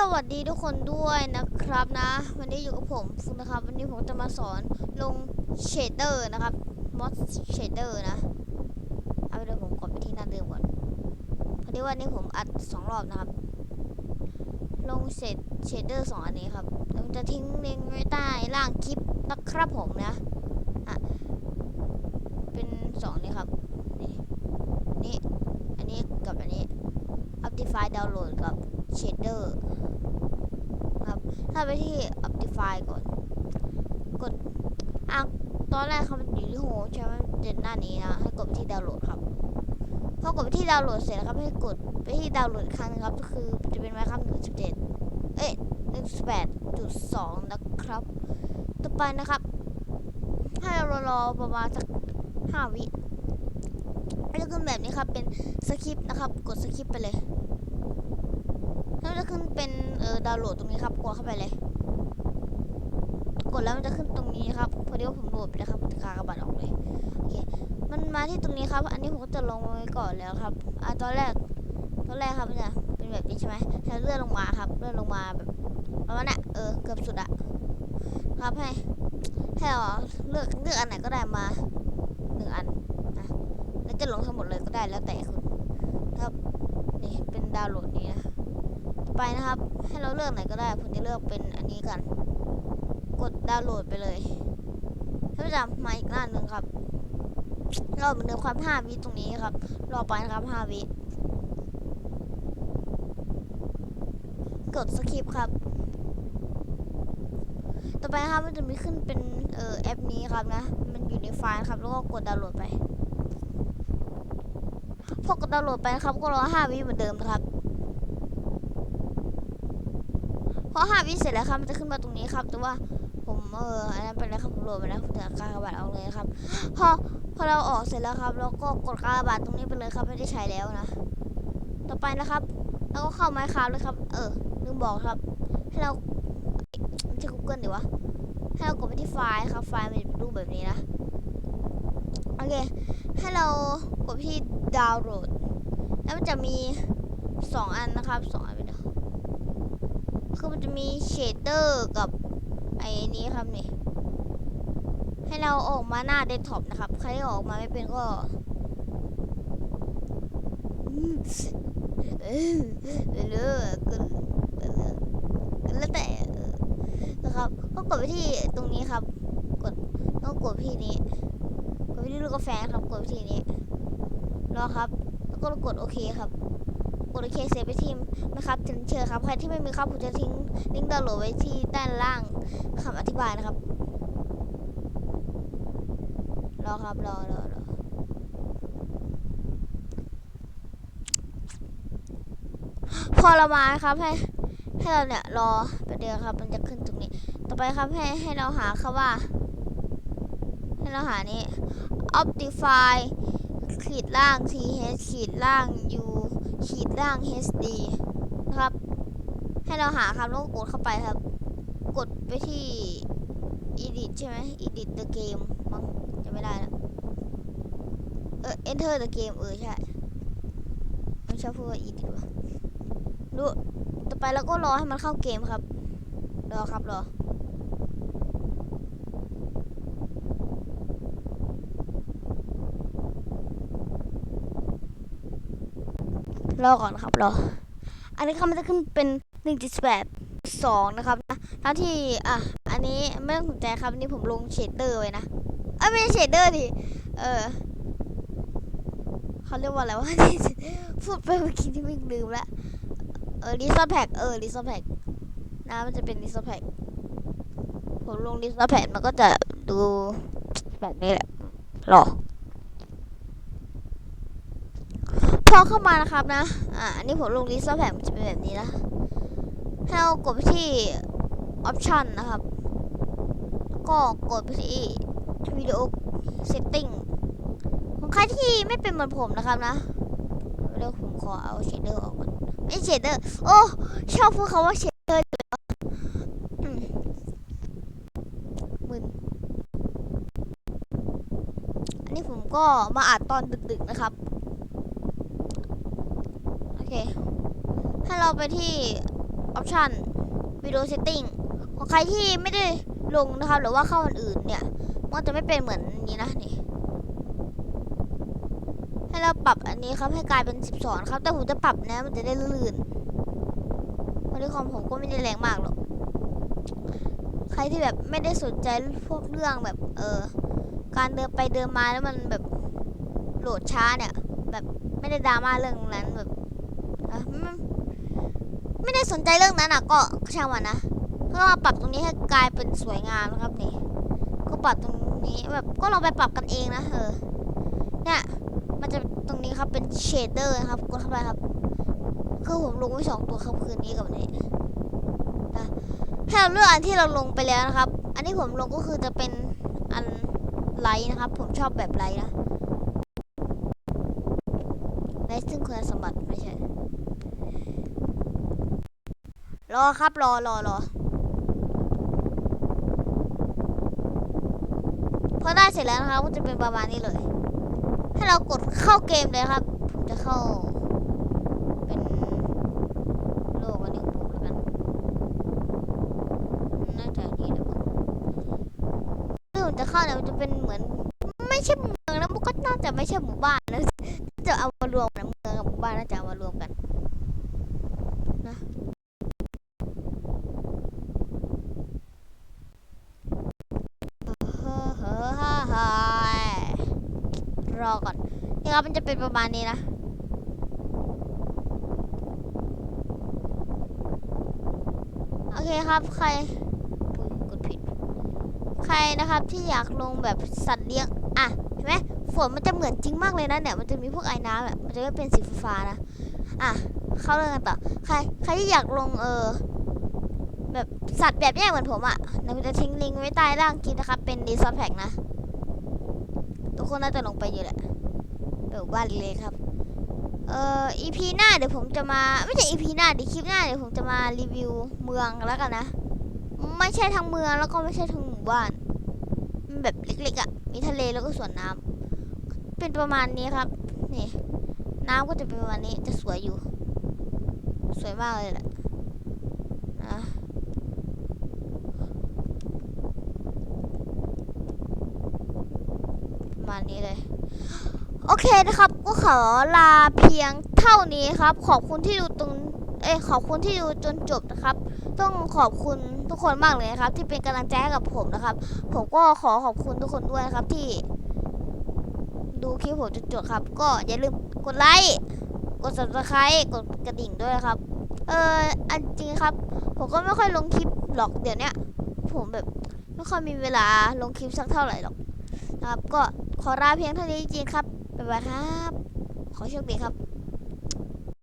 สวัสดีทุกคนด้วยนะครับนะ วันนี้อยู่กับผมฟุกนะครับ วันนี้ผมจะมาสอนลงเชดเดอร์นะครับมอสเชดเดอร์นะเอาไปเดี๋ยผมกดไปที่หน้าเดิมก่อนพอดีว่านี่ผมอัดสองรอบนะครับ ลงเชดเชดเดอร์สองอันนี้ครับผมจะทิ้งลิงก์ไว้ใต้ล่างคลิปนะครับผมนะอะเป็นสองนี้ครับนี่นี่อันนี้กับอันนี้ Optify Download กับ Shader ครับ ถ้าไปที่ Optify ก่อน กดอะตอนแรกครับมันอยู่ที่โฮมใช่ไหมมันจะหน้านี้นะ ให้กดไปที่ดาวน์โหลดครับ พอกดไปที่ดาวน์โหลดเสร็จแล้วครับ ให้กดไปที่ดาวน์โหลดครั้งหนึงครับ ก็คือจะเป็นไมค์ครับ1.17เอ้ย1.8.2นะครับ ต่อไปนะครับ ให้เรารอประมาณสัก5วิแล้วจะขึ้นแบบนี้ครับ เป็นสคริปต์นะครับ กดสคริปต์ไปเลยแล้วจะขึ้นเป็น ออดาวน์โหลดตรงนี้ครับกดเข้าไปเลย กดแล้วมันจะขึ้นตรงนี้ครับพอดีว่าผมโหลดไปแล้วครับคากระบาดออกเลยโอเคมันมาที่ตรงนี้ครับ อันนี้ผมก็จะลงไว้ก่อนแล้วครับอ่าตอนแรกตอนแรกครับเนี่ยเป็นแบบนี้ใช่ไหมแล้วเลื่อนลงมาครับเลื่อนลงมาแบบประมาณน่ะเออเกือบสุดอะครับให้ให้เราเลือกเลือกอันไหนก็ได้มาหนึ่งอันนะแล้วจะลงทั้งหมดเลยก็ได้แล้วแต่คุณครับนี่เป็นดาวน์โหลดนี้นะ ไปนะครับ ให้เราเลือกไหนก็ได้ผมจะเลือกเป็นอันนี้กัน กดดาวน์โหลดไปเลยแล้วมันจะมาอีกหน้าหนึ่งครับรอเหมือนเดิมครับ5วิตรงนี้ครับ รอไปนะครับ5วิกดสคริปครับ ต่อไปนะครับมันจะมีขึ้นเป็นเอ่อแอปนี้ครับนะ มันอยู่ในไฟล์ครับ แล้วก็กดดาวน์โหลดไป พอกดดาวน์โหลดไปนะครับ ก็รอ5วิเหมือนเดิมนะครับ พอ5วิเสร็จแล้วครับมันจะขึ้นมาตรงนี้ครับ แต่ว่าผมเอออันนั้นเป็นแล้วครับผมโหลดไปแล้วผมจะกากบาทเอาเลยครับ พอพอเราออกเสร็จแล้วครับเราก็กดกากบาทตรงนี้ไปเลยครับไม่ได้ใช้แล้วนะ ต่อไปนะครับเราก็เข้าไมค์ครับเลยครับ เออลืมบอกครับ ให้เราไม่ใช่ Google ดีวะให้เรากดไปที่ไฟล์ครับ ไฟล์มันจะเป็นรูปแบบนี้นะโอเคให้เรากดที่ดาวน์โหลดแล้วมันจะมีสองอันนะครับสองอัน คือมันจะมีเชดเดอร์กับไอ้นี้ครับนี่ ให้เราออกมาหน้าเดสก์ท็อปนะครับ ใครที่ออกมาไม่เป็นก็เลือกก็แล้วแต่นะครับก็กดไปที่ตรงนี้ครับ กดต้องกดไปที่นี้ กดไปที่ลูกกาแฟครับ กดไปที่นี้รอครับ แล้วก็กดโอเคครับ กดโอเคเซฟไปที่นะครับถึงเชิญครับใครที่ไม่มีครับผมจะทิ้งลิงก์ดาวน์โหลดไว้ที่ด้านล่างคำอธิบายนะครับ รอครับรอรอรอพอเรามาครับให้ให้เราเนี่ยรอไปเดียวครับ มันจะขึ้นตรงนี้ ต่อไปครับให้ให้เราหาคำว่า ให้เราหานี้ optify ขีดล่าง th ขีดล่าง u ขีดล่าง hd นะครับ ให้เราหาครับแล้วก็กดเข้าไปครับ กดไปที่ edit ใช่ไหม edit the game มั้งจะไม่ได้นะเออ enter the game เออใช่ไม่ชอบพูดว่า edit ว่ะดูต่อไปเราก็รอให้มันเข้าเกมครับ รอครับรอ รอก่อนครับรอ อันนี้ครับมันจะขึ้นเป็น1.8 2นะครับนะทั้งที่อะอันนี้ไม่ต้องสนใจครับนนี้ผมลงเชดเดอร์ไว้นะเอ้ยไม่ใช่เชดเดอร์ดิเออเขาเรียกว่าอะไรวะพูดไปเมื่อกี้ที่ไม่ลืมละเออลิซ่าแพ็กเออลิซ่าแพ็กนะมันจะเป็นลิซ่าแพ็กผมลงลิซ่าแพ็กมันก็จะดูแบบนี้แหละรอ พอเข้ามานะครับนะ อ่าอันนี้ผมลงลิสต์แผ่นมันจะเป็นแบบนี้นะให้เรากดไปที่ option นะครับ ก็กดไปที่วิดีโอ setting ของใครที่ไม่เป็นเหมือนผมนะครับนะเดี๋ยวผมขอเอาเชดเดอร์ออกก่อนไม่เชดเดอร์ โอ้ ชอบพูดคำว่าเชดเดอร์จังเลยวะอืมมึนอันนี้ผมก็มาอัดตอนดึกๆนะครับ เค ให้เราไปที่ออปชันวิดีโอเซตติ้งของใครที่ไม่ได้ลงนะครับ หรือว่าเข้าอันอื่นเนี่ย มันจะไม่เป็นเหมือนนี้นะนี่ ให้เราปรับอันนี้ครับให้กลายเป็น 12 ครับ แต่ผมจะปรับนะมันจะได้ลื่นวันนี้คอมผมก็ไม่ได้แรงมากหรอก ใครที่แบบไม่ได้สนใจพวกเรื่องแบบเออการเดินไปเดินมาแล้วมันแบบโหลดช้าเนี่ย แบบไม่ได้ดราม่าเรื่องนั้นแบบ เอ่อไม่ไม่ได้สนใจเรื่องนั้นอะ ก็ช่างมันนะก็มาปรับตรงนี้ให้กลายเป็นสวยงามนะครับนี่ก็ปรับตรงนี้แบบก็ลองไปปรับกันเองนะเออเนี่ยมันจะตรงนี้ครับเป็นเชดเดอร์นะครับกดเข้าไปครับคือผมลงไว้สองตัวครับคืนนี้กับนี้นะให้เราเลือกอันที่เราลงไปแล้วนะครับ อันที่ผมลงก็คือจะเป็นอันไลท์นะครับ ผมชอบแบบไลท์นะ ไลท์ซึ่งคุณสมบัติไม่ใช่ รอครับรอรอรอพอได้เสร็จแล้วนะครับก็จะเป็นประมาณนี้เลย ให้เรากดเข้าเกมเลยครับ ผมจะเข้าเป็นโลกอันนี้ผมแล้วกันน่าจะนี่แหละที่ผมจะเข้าเนี่ยมันจะเป็นเหมือน ไม่ใช่เมืองแล้วมันก็น่าจะไม่ใช่หมู่บ้านนะจะเอามา รวมกันเมืองกับหมู่บ้านน่าจะเอามารวมกันนะเฮ้เฮ้อฮ่าฮ่ารอก่อนนี่ครับมันจะเป็นประมาณนี้นะโอเคครับใครกดผิด ใครนะครับที่อยากลงแบบสัตว์เลี้ยง อะ เห็นไหม ฝนมันจะเหมือนจริงมากเลยนะเนี่ยมันจะมีพวกไอ้น้ำอะมันจะไม่เป็นสีฟ้านะอะเข้าเรื่องกันต่อใครใครที่อยากลงเออแบบสัตว์แบบเนี้ยเหมือนผมอะเดี๋ยจะทิ้งลิงก์ไว้ใต้ล่างคลิปนะครับ เป็นดีซอสแพกนะทุกคนน่าจะลงไปอยู่แหละแบบบ้านเล็กๆครับเอ่อ EP หน้าเดี๋ยวผมจะมาไม่ใช่ EP หน้าเดี๋ยวคลิปหน้าเดี๋ยวผมจะมารีวิวเมืองแล้วกันนะ ไม่ใช่ทั้งเมืองแล้วก็ไม่ใช่ทั้งหมู่บ้าน มันแบบเล็กๆอะ่ะ มีทะเลแล้วก็สวนน้ำ เป็นประมาณนี้ครับ นี่ น้ำก็จะเป็นประมาณนี้จะสวยอยู่ สวยมากเลยแหละนะประมาณนี้เลย โอเคนะครับ ก็ขอลาเพียงเท่านี้ครับ ขอบคุณที่ดูตรงเอ้ขอบคุณที่ดูจนจบนะครับ ต้องขอบคุณทุกคนมากเลยนะครับ ที่เป็นกำลังใจให้กับผมนะครับ ผมก็ขอขอบคุณทุกคนด้วยนะครับที่ ดูคลิปผมจนจบครับ ก็อย่าลืมกดไลค์ กด subscribe กดกระดิ่งด้วยครับ เอออันจริงครับ ผมก็ไม่ค่อยลงคลิปหรอกเดี๋ยวนี้ผมแบบไม่ค่อยมีเวลาลงคลิปสักเท่าไหร่หรอกนะครับ ก็ขอลาเพียงเท่านี้จริงครับบ๊ายบายครับ ขอโชคดีครับ